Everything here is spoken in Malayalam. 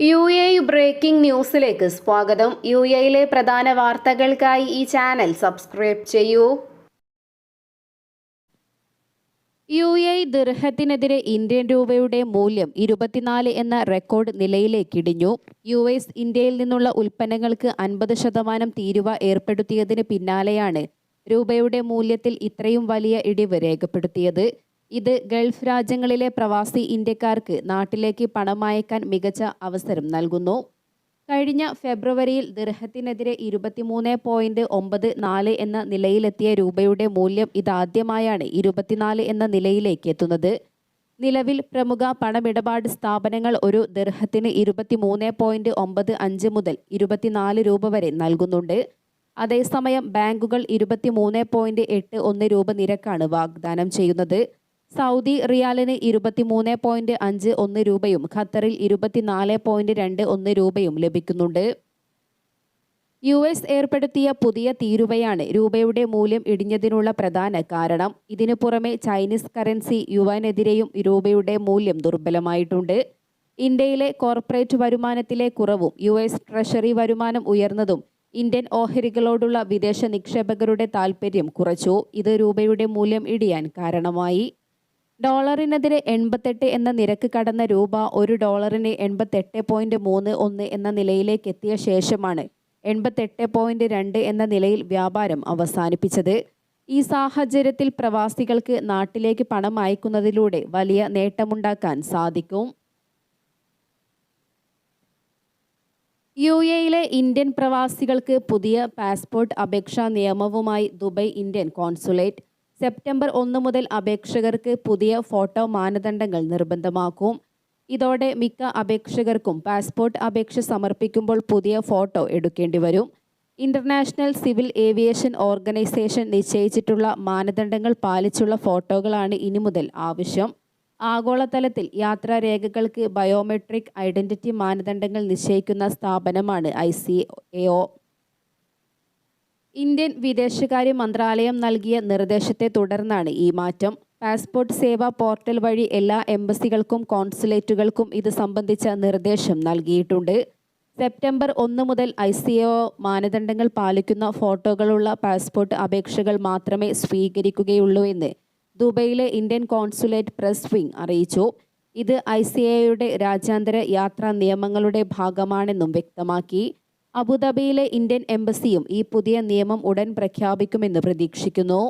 യു എ ബ്രേക്കിംഗ് ന്യൂസിലേക്ക് സ്വാഗതം. യു എയിലെ പ്രധാന വാർത്തകൾക്കായി ഈ ചാനൽ സബ്സ്ക്രൈബ് ചെയ്യൂ. യു എ ദിർഹത്തിനെതിരെ ഇന്ത്യൻ രൂപയുടെ മൂല്യം ഇരുപത്തിനാല് എന്ന റെക്കോർഡ് നിലയിലേക്കിടിഞ്ഞു. യു എസ് ഇന്ത്യയിൽ നിന്നുള്ള ഉൽപ്പന്നങ്ങൾക്ക് അൻപത് ശതമാനം തീരുവ ഏർപ്പെടുത്തിയതിന് പിന്നാലെയാണ് രൂപയുടെ മൂല്യത്തിൽ ഇത്രയും വലിയ ഇടിവ് രേഖപ്പെടുത്തിയത്. ഇത് ഗൾഫ് രാജ്യങ്ങളിലെ പ്രവാസി ഇന്ത്യക്കാർക്ക് നാട്ടിലേക്ക് പണമയക്കാൻ മികച്ച അവസരം നൽകുന്നു. കഴിഞ്ഞ ഫെബ്രുവരിയിൽ ദിർഹത്തിനെതിരെ ഇരുപത്തിമൂന്ന് പോയിന്റ് ഒമ്പത് നാല് എന്ന നിലയിലെത്തിയ രൂപയുടെ മൂല്യം ഇതാദ്യമായാണ് ഇരുപത്തിനാല് എന്ന നിലയിലേക്ക് എത്തുന്നത്. നിലവിൽ പ്രമുഖ പണമിടപാട് സ്ഥാപനങ്ങൾ ഒരു ദിർഹത്തിന് ഇരുപത്തിമൂന്ന് പോയിന്റ് ഒമ്പത് അഞ്ച് മുതൽ ഇരുപത്തിനാല് രൂപ വരെ നൽകുന്നുണ്ട്. അതേസമയം ബാങ്കുകൾ ഇരുപത്തിമൂന്ന് പോയിന്റ് എട്ട് ഒന്ന് രൂപ നിരക്കാണ് വാഗ്ദാനം ചെയ്യുന്നത്. സൗദി റിയാലിന് ഇരുപത്തിമൂന്ന് പോയിന്റ് അഞ്ച് ഒന്ന് രൂപയും ഖത്തറിൽ ഇരുപത്തിനാല് പോയിന്റ് രണ്ട് ഒന്ന് രൂപയും ലഭിക്കുന്നുണ്ട്. യു എസ് ഏർപ്പെടുത്തിയ പുതിയ തീരുവയാണ് രൂപയുടെ മൂല്യം ഇടിഞ്ഞതിനുള്ള പ്രധാന കാരണം. ഇതിനു പുറമെ ചൈനീസ് കറൻസി യുവാനെതിരെയും രൂപയുടെ മൂല്യം ദുർബലമായിട്ടുണ്ട്. ഇന്ത്യയിലെ കോർപ്പറേറ്റ് വരുമാനത്തിലെ കുറവും യു എസ് ട്രഷറി വരുമാനം ഉയർന്നതും ഇന്ത്യൻ ഓഹരികളോടുള്ള വിദേശ നിക്ഷേപകരുടെ താൽപ്പര്യം കുറച്ചു. ഇത് രൂപയുടെ മൂല്യം ഇടിയാൻ കാരണമായി. ഡോളറിനെതിരെ എൺപത്തെട്ട് എന്ന നിരക്ക് കടന്ന രൂപ ഒരു ഡോളറിന് എൺപത്തെട്ട് പോയിന്റ് മൂന്ന് ഒന്ന് എന്ന നിലയിലേക്ക് എത്തിയ ശേഷമാണ് എൺപത്തെട്ട് പോയിന്റ് രണ്ട് എന്ന നിലയിൽ വ്യാപാരം അവസാനിപ്പിച്ചത്. ഈ സാഹചര്യത്തിൽ പ്രവാസികൾക്ക് നാട്ടിലേക്ക് പണം അയക്കുന്നതിലൂടെ വലിയ നേട്ടമുണ്ടാക്കാൻ സാധിക്കും. യു എയിലെ ഇന്ത്യൻ പ്രവാസികൾക്ക് പുതിയ പാസ്പോർട്ട് അപേക്ഷാ നിയമവുമായി ദുബൈ ഇന്ത്യൻ കോൺസുലേറ്റ് സെപ്റ്റംബർ ഒന്ന് മുതൽ അപേക്ഷകർക്ക് പുതിയ ഫോട്ടോ മാനദണ്ഡങ്ങൾ നിർബന്ധമാക്കും. ഇതോടെ മിക്ക അപേക്ഷകർക്കും പാസ്പോർട്ട് അപേക്ഷ സമർപ്പിക്കുമ്പോൾ പുതിയ ഫോട്ടോ എടുക്കേണ്ടി വരും. ഇന്റർനാഷണൽ സിവിൽ ഏവിയേഷൻ ഓർഗനൈസേഷൻ നിശ്ചയിച്ചിട്ടുള്ള മാനദണ്ഡങ്ങൾ പാലിച്ചുള്ള ഫോട്ടോകളാണ് ഇനി മുതൽ ആവശ്യം. ആഗോളതലത്തിൽ യാത്രാരേഖകൾക്ക് ബയോമെട്രിക് ഐഡന്റിറ്റി മാനദണ്ഡങ്ങൾ നിശ്ചയിക്കുന്ന സ്ഥാപനമാണ് ഐ ഇന്ത്യൻ വിദേശകാര്യ മന്ത്രാലയം നൽകിയ നിർദ്ദേശത്തെ തുടർന്നാണ് ഈ മാറ്റം. പാസ്പോർട്ട് സേവാ പോർട്ടൽ വഴി എല്ലാ എംബസികൾക്കും കോൺസുലേറ്റുകൾക്കും ഇത് സംബന്ധിച്ച നിർദ്ദേശം നൽകിയിട്ടുണ്ട്. സെപ്റ്റംബർ ഒന്ന് മുതൽ ഐ സി ഒ മാനദണ്ഡങ്ങൾ പാലിക്കുന്ന ഫോട്ടോകളുള്ള പാസ്പോർട്ട് അപേക്ഷകൾ മാത്രമേ സ്വീകരിക്കുകയുള്ളൂ എന്ന് ദുബൈയിലെ ഇന്ത്യൻ കോൺസുലേറ്റ് പ്രസ് വിംഗ് അറിയിച്ചു. ഇത് ഐ സി എയുടെ രാജ്യാന്തര യാത്രാ നിയമങ്ങളുടെ ഭാഗമാണെന്നും വ്യക്തമാക്കി. അബുദാബിയിലെ ഇന്ത്യൻ എംബസിയും ഈ പുതിയ നിയമം ഉടൻ പ്രഖ്യാപിക്കുമെന്ന് പ്രതീക്ഷിക്കുന്നു.